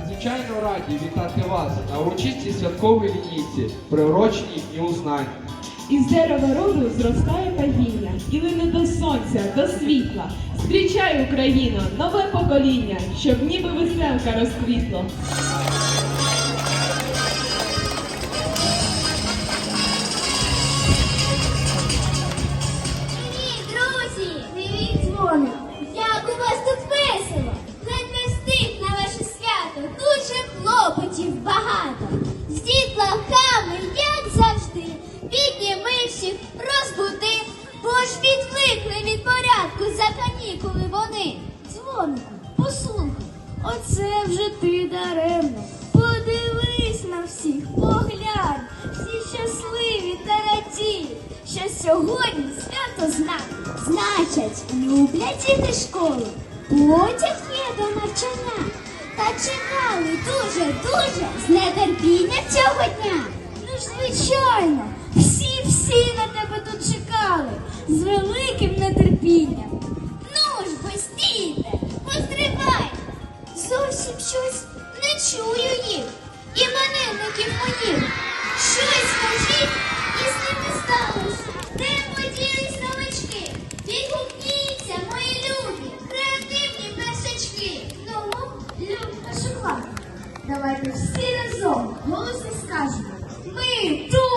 Надзвичайно раді вітати вас на урочистій святковій лінійці, приурочній Дню знань. Із дерева роду зростає пагіння, і лине до сонця, до світла. Зустрічай, Україно, нове покоління, щоб ніби веселка розквітло. Відвикли від порядку за канікули вони. Дзвонику, послухай, оце вже ти даремно. Подивись на всіх, поглянь, всі щасливі та радіють, що сьогодні свято знак. Значить, люблять діти школу, потяг є до навчання. Та чекали дуже-дуже з нетерпінням цього дня. Ну ж, звичайно, всі-всі на тебе тут чекали з великим нетерпінням. Ну ж, бо стійте, постривай. Зовсім щось не чую їх. Іменинників моїх. Щось скажіть, і з ними сталося. Де поділись новички? Відгукніться, мої любі, креативні першачки. Ну, любі першокласники, давайте всі разом голосно скажемо. Ми тут!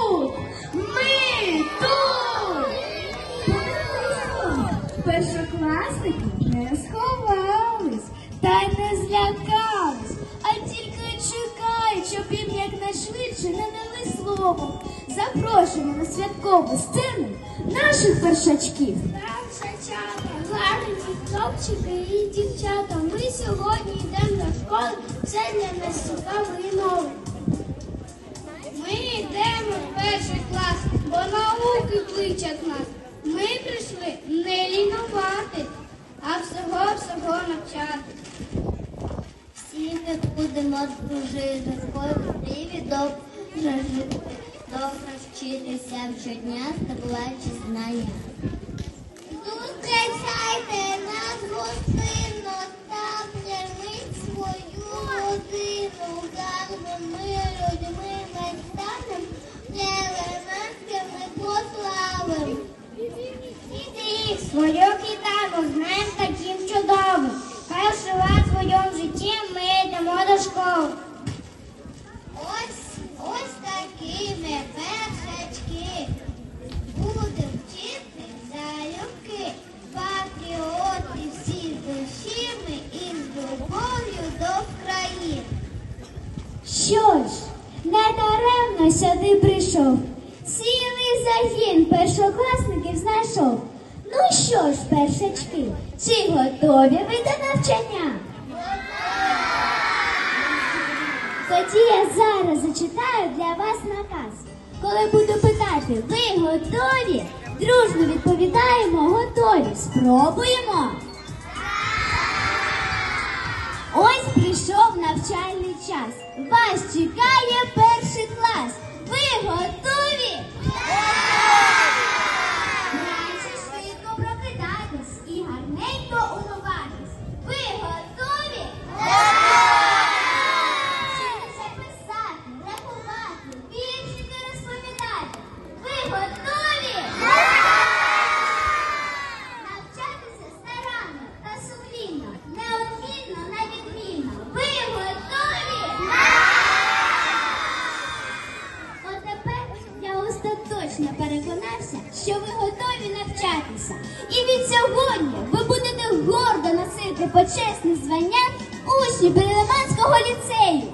Якнайшвидше не дали слово. Запрошуємо на святкову сцену наших першачків. Першачата, гарні хлопчики і дівчата. Ми сьогодні йдемо до школи. Це для нас цікавий новий. Ми йдемо в перший клас, бо науки кличуть нас. Ми прийшли не лінувати, а всього-всього навчати. Всі ми будемо дружити, привід добре жити, добре вчитися щодня, здобуваючи знання. Зустрічайте нас гостинно, там прямить свою родину, гарними людьми ми станем, елементами пославим. Діти, свою кітану знаємо таким чудовим. Перший раз в своєму житті ми йдемо до школи. Ось, ось такі ми першачки. Будем вчити залюбки, патріоти всі душі ми і з любов'ю до країни. Що ж, не даремно сюди прийшов. Цілий загін першокласників знайшов. Ну що ж, першачки, чи готові ви до навчання? Тоді я зараз зачитаю для вас наказ. Коли буду питати, ви готові? Дружно відповідаємо, готові. Спробуємо. Ось прийшов навчальний час. Вас чекає перший клас. Ви готові? Вранці носити почесне звання учні Перелиманського ліцею.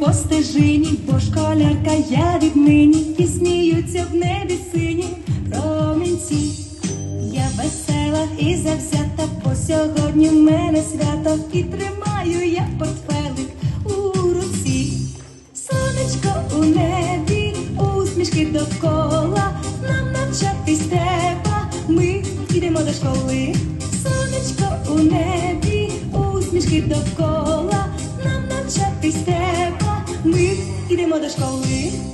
По стежині, бо школярка я віднині, і сміються в небі сині житті, я весела і завзята, бо сьогодні в мене свято. І тримаю я портфелик у руці, сонечко у небі, усмішки довкола, нам навчатись треба, ми йдемо до школи, сонечко у небі, усмішки довкола, нам навчатись треба, ми йдемо до школи.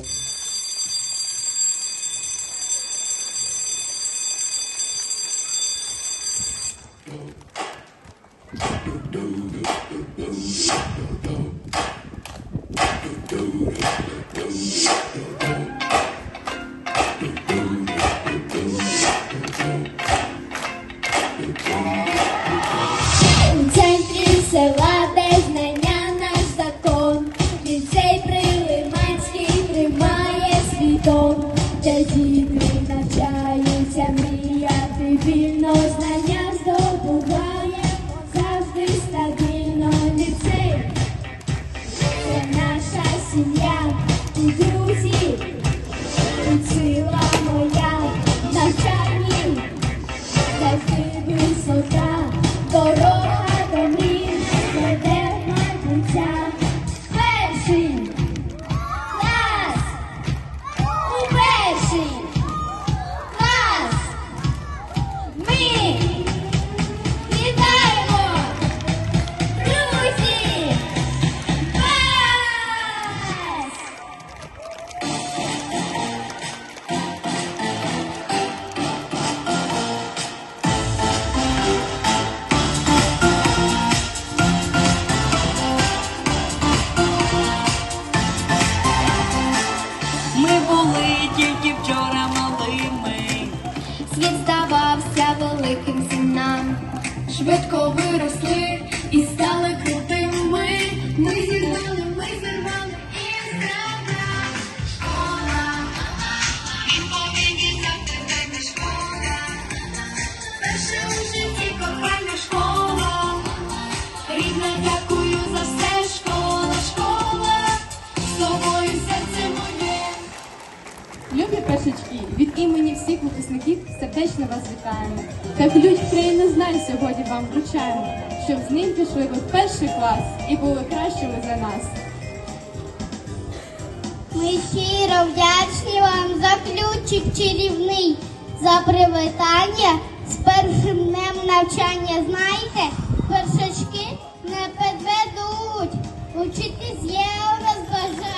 do do do do do do сім'я друзі, сила моя в навчанні. Завжди висока, дорога до мрій веде майбуття. Швидко виросли Любі від імені всіх випускників сердечно вас вітаємо. Та ключ країни знань сьогодні вам вручаємо, щоб з ним пішли ви в перший клас і були кращими за нас. Ми щиро вдячні вам за ключик чарівний, за привітання з першим днем навчання. Знаєте, першачки не підведуть, учитись є у вас бажання.